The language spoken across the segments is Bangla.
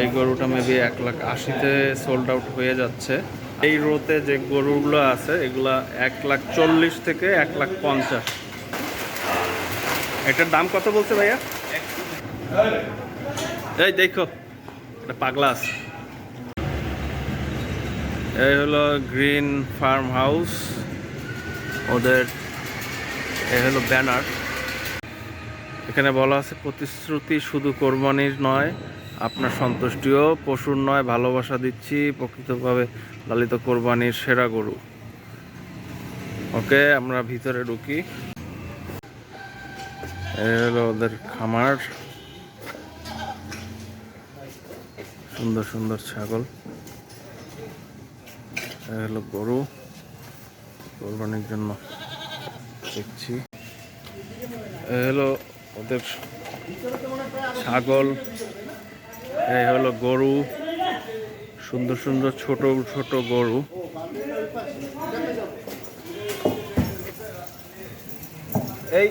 এই গরুটা মেবি এক লাখ আশিতে সোল্ড আউট হয়ে যাচ্ছে। এই রোতে যে গরুগুলো আছে, এগুলা এক লাখ চল্লিশ থেকে এক লাখ পঞ্চাশ। এটার দাম কত বলছে ভাইয়া? এই দেখো, এটা পাগলা আছে। এই হলো গ্রিন ফার্ম হাউস। ওদের, এই হলো ব্যানার। এখানে বলা আছে, প্রতিশ্রুতি শুধু কোরবানির নয় আপনার সন্তুষ্টিও, পশুর নয়, ভালোবাসা দিচ্ছি, প্রকৃতভাবে লালিত কোরবানির সেরা গরু। ওকে, আমরা ভিতরে ঢুকি। হলো ওদের খামার। সুন্দর সুন্দর ছাগল। হলো গরু। কোরবানির জন্য দেখছি। হলো ওদের ছাগল। এই হলো গরু। সুন্দর সুন্দর ছোট ছোট গরু। এই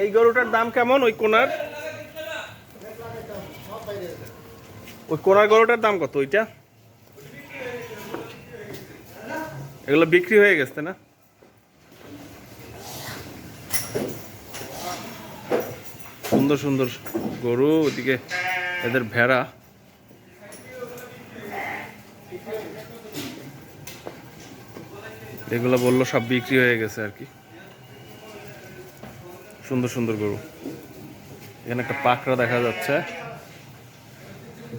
এই গরুটার দাম কেমন ওই কোনার? ওই কোনার গরুটার দাম কত ওইটা? এগুলো বিক্রি হয়ে গেছে না? সুন্দর সুন্দর গরু, ওদিকে এদের ভেড়া। এগুলো বলল সব বিক্রি হয়ে গেছে আর কি। সুন্দর সুন্দর গরু। এখানে একটা পাকড়া দেখা যাচ্ছে।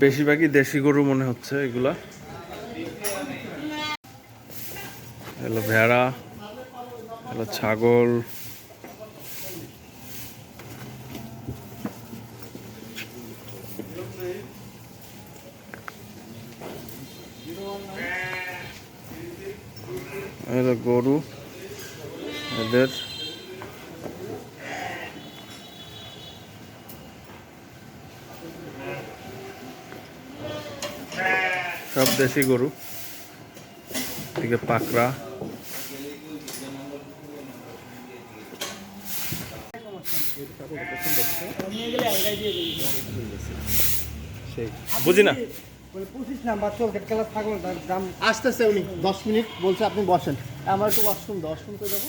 বেশিরভাগই দেশি গরু মনে হচ্ছে এগুলা। এগুলো ভেড়া, এগুলো ছাগল এগুলো গরু এদের সব দেশি গরু। এদিকে পাকড়া। বুঝি না? আসতেছে উনি দশ মিনিট বলছে আপনি বসেন। আমার একটু ওয়াশরুম দাও ওয়াশরুম করে যাব।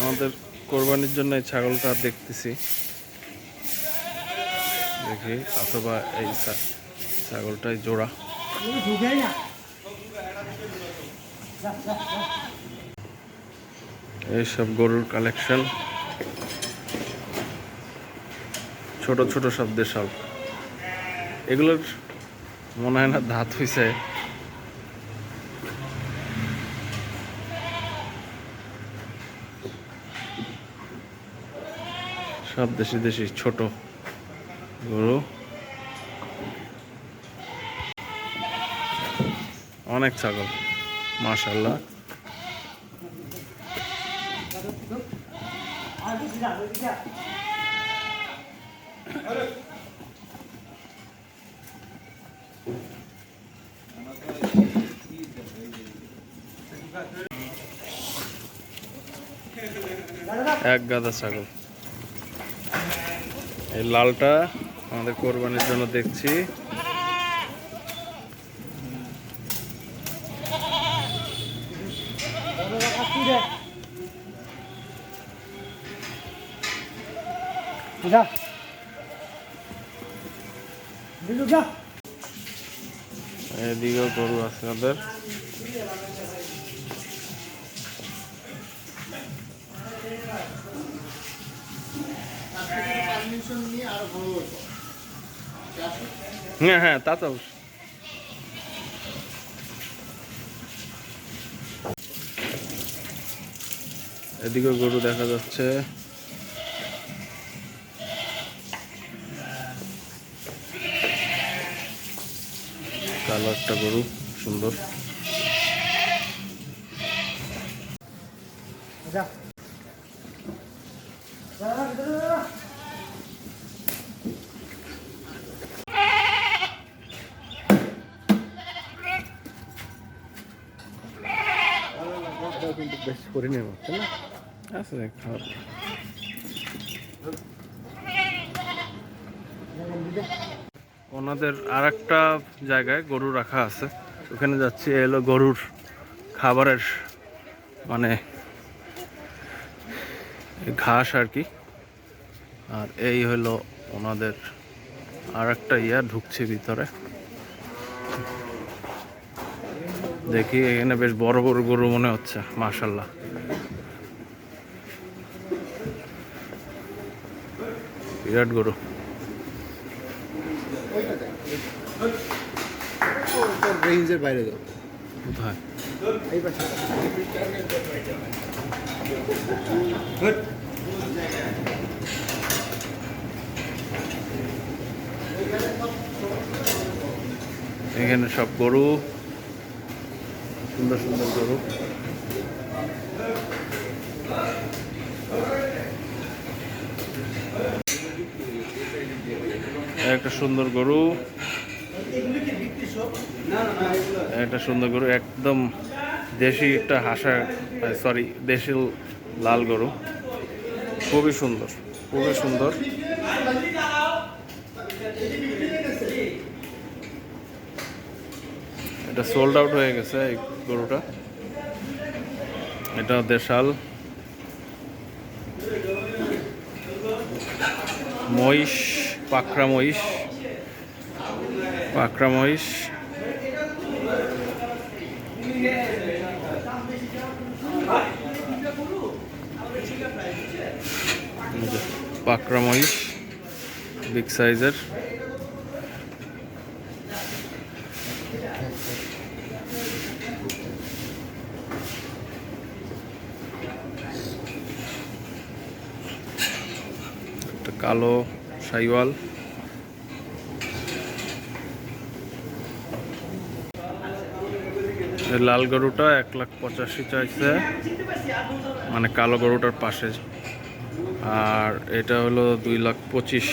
আমাদের কোরবানির জন্য এই ছাগলটা দেখতেছি। দেখি অথবা এই ছাগলটাই জোড়া। ঢুকেই না এইসব গরুর কালেকশন ছোট ছোট সব দেশাল। এগুলোর মনে হয় না ধাত হইছে। সব দেশি দেশি ছোট গরু। অনেক ছাগল মাশাল্লাহ এক গাদা ছাগল। এই লালটা আমাদের কোরবানির জন্য দেখছি। যা। বিলু, যা। এদিকেও গরু আছে ওদের। হ্যাঁ হ্যাঁ তা তো। এদিকেও গরু দেখা যাচ্ছে। কালো একটা গরু সুন্দর। কিন্তু বেশ না খাওয়া ওনাদের আর একটা জায়গায় গরু রাখা আছে। ওখানে যাচ্ছি এলো গরুর খাবারের মানে ঘাস আর কি। আর এই হলো ওনাদের আর একটা ইয়া, ঢুকছে ভিতরে। দেখি, এখানে বেশ বড় বড় গরু মনে হচ্ছে মাশাল্লাহ বিরাট গরু। রেঞ্জের বাইরে যাও। এখানে সব গরু। সুন্দর সুন্দর গরু। একটা সুন্দর গরু। একটা সুন্দর গরু, একদম দেশি একটা হাসা সরি দেশি লাল গরু। খুবই সুন্দর খুবই সুন্দর। এটা সোল্ড আউট হয়ে গেছে এই গরুটা। এটা দেশাল। মহিষ, পাকড়া মহিষ। পাকড়া মহিষ। পাকড়া মহিষ বিগ সাইজের একটা কালো সাইওয়াল। লাল গরুটা এক লাখ পঁচাশি চাইছে। মানে কালো গরুটার পাশে আর এটা হলো দুই লাখ পঁচিশ।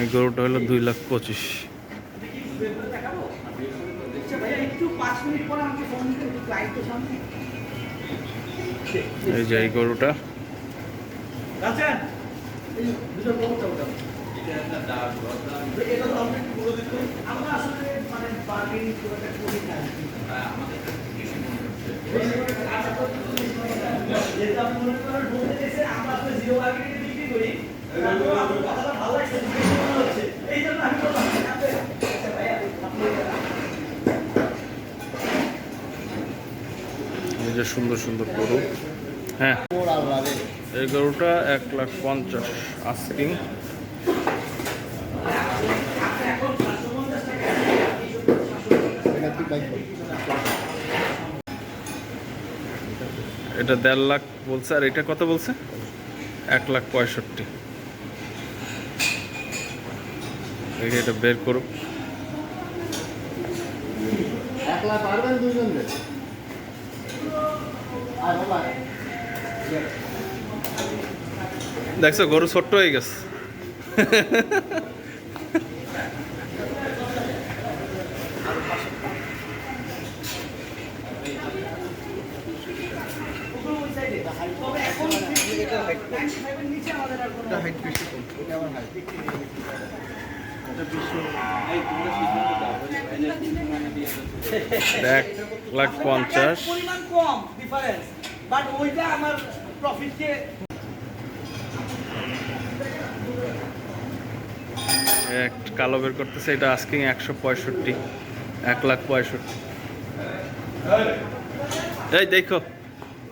এই গরুটা হলো দুই লাখ পঁচিশ। এই যে এই গরুটা। এই সুন্দর সুন্দর গরু। হ্যাঁ এই গরুটা এক লাখ পঞ্চাশ আস্কিং। এটা কি এটা দেড় লাখ বলছে আর এটা কত বলছে? এক লাখ পঁয়ষট্টি। এটা বের করুক। দেখছ গরু ছোট্ট হয়ে গেছে এটা হাইট বেশি কম এটা আমার হাইট এটা বিশ্ব এটা এক লাখ পঞ্চাশ। পরিমাণ কম ডিফারেন্স বাট ওইটা আমার প্রফিটকে এক কালো বের করতেছে এটা আস্কিং একশো পঁয়ষট্টি এক লাখ পঁয়ষট্টি। এই দেখো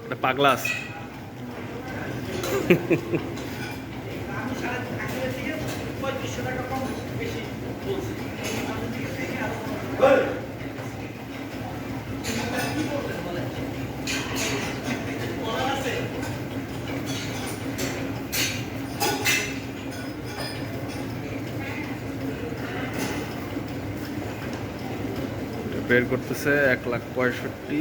এটা পাগলা আছে পঁয়ত্রিশশো টাকা কম বেশি বলছি এটা বের করতেছে এক লাখ পঁয়ষট্টি।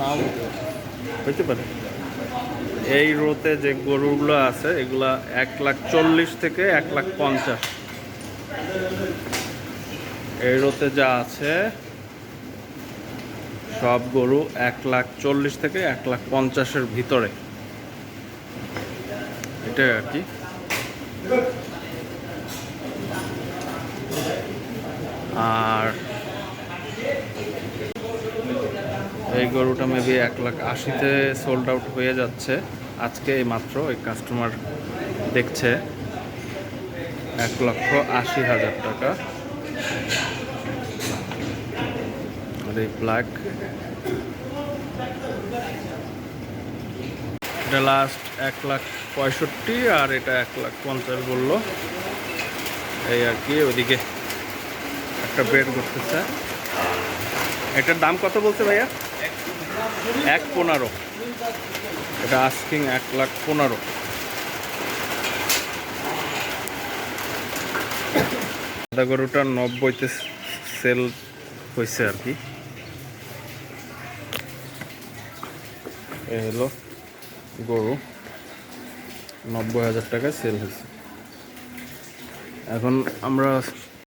হতে হইতে এই রোতে যে গরুগুলো আছে, এগুলা এক লাখ চল্লিশ থেকে এক লাখ পঞ্চাশ। এই রোতে যা আছে, সব গরু এক লাখ চল্লিশ থেকে এক লাখ পঞ্চাশের ভিতরে। এটাই আর কি। আর এই গরুটা মেবি এক লাখ আশিতে সোল্ড আউট হয়ে যাচ্ছে। আজকে এই মাত্র এই কাস্টমার দেখছে এক লক্ষ আশি হাজার টাকা। আর এই ব্ল্যাক এটা লাস্ট এক লাখ পঁয়ষট্টি আর এটা এক লাখ পঞ্চাশ বলল। এই আর কি ওদিকে একটা বেড করতেছে। এটার দাম কত বলছে ভাইয়া? এক পনেরো। এটা আস্কিং এক লাখ পনেরো। সাদা গরুটা নব্বইতে সেল হয়েছে আর কি। এ হলো গরু। নব্বই হাজার টাকায় সেল হয়েছে এখন আমরা